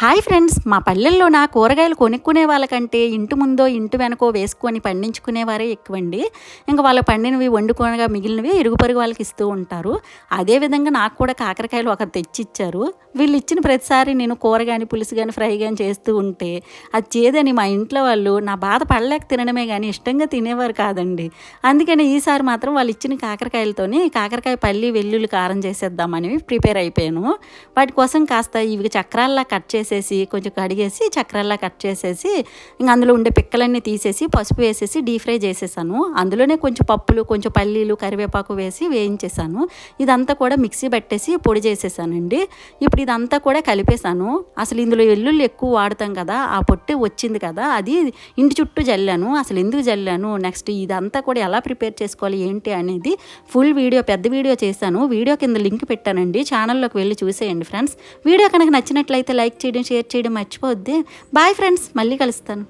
Hi friends మా పల్లెల్లో నా కూరగాయలు కొనుక్కునే వాళ్ళకంటే ఇంటి ముందో ఇంటి వెనకో వేసుకొని పండించుకునేవారే ఎక్కువండి. ఇంకా వాళ్ళ పండినవి వండుకోనగా మిగిలినవి ఇరుగు పొరుగు వాళ్ళకి ఇస్తూ ఉంటారు. అదేవిధంగా నాకు కూడా కాకరకాయలు ఒకరు తెచ్చిచ్చారు. వీళ్ళు ఇచ్చిన ప్రతిసారి నేను కూర కానీ పులుసు కానీ ఫ్రై కానీ చేస్తూ ఉంటే అది చేదని మా ఇంట్లో వాళ్ళు నా బాధ పడలేక తినడమే కానీ ఇష్టంగా తినేవారు కాదండి. అందుకని ఈసారి మాత్రం వాళ్ళు ఇచ్చిన కాకరకాయలతోని కాకరకాయ పల్లి వెల్లుల్లి కారం చేసేద్దామని ప్రిపేర్ అయిపోయాను. వాటి కోసం కాస్త ఇవి చక్రాల్లా కట్ చేసి చేసేసి కొంచెం కడిగేసి చక్రాల్లా కట్ చేసేసి ఇంకా అందులో ఉండే పిక్కలన్నీ తీసేసి పసుపు వేసేసి డీప్ ఫ్రై చేసేసాను. అందులోనే కొంచెం పప్పులు కొంచెం పల్లీలు కరివేపాకు వేసి వేయించేసాను. ఇదంతా కూడా మిక్సీ పట్టేసి పొడి చేసేసానండి. ఇప్పుడు ఇదంతా కూడా కలిపేశాను అసలు ఇందులో ఎల్లుళ్ళు ఎక్కువ వాడతాం కదా ఆ పొట్టి వచ్చింది కదా అది ఇంటి చుట్టూ జల్లాను. అసలు ఎందుకు జల్లాను? నెక్స్ట్ ఇదంతా కూడా ఎలా ప్రిపేర్ చేసుకోవాలి ఏంటి అనేది ఫుల్ వీడియో పెద్ద వీడియో చేశాను. వీడియో కింద లింక్ పెట్టానండి. ఛానల్లోకి వెళ్ళి చూసేయండి ఫ్రెండ్స్. వీడియో కనుక నచ్చినట్లయితే లైక్ చేయడం షేర్ చేయడం మర్చిపోవద్దు. బాయ్ ఫ్రెండ్స్ మళ్ళీ కలుస్తాను.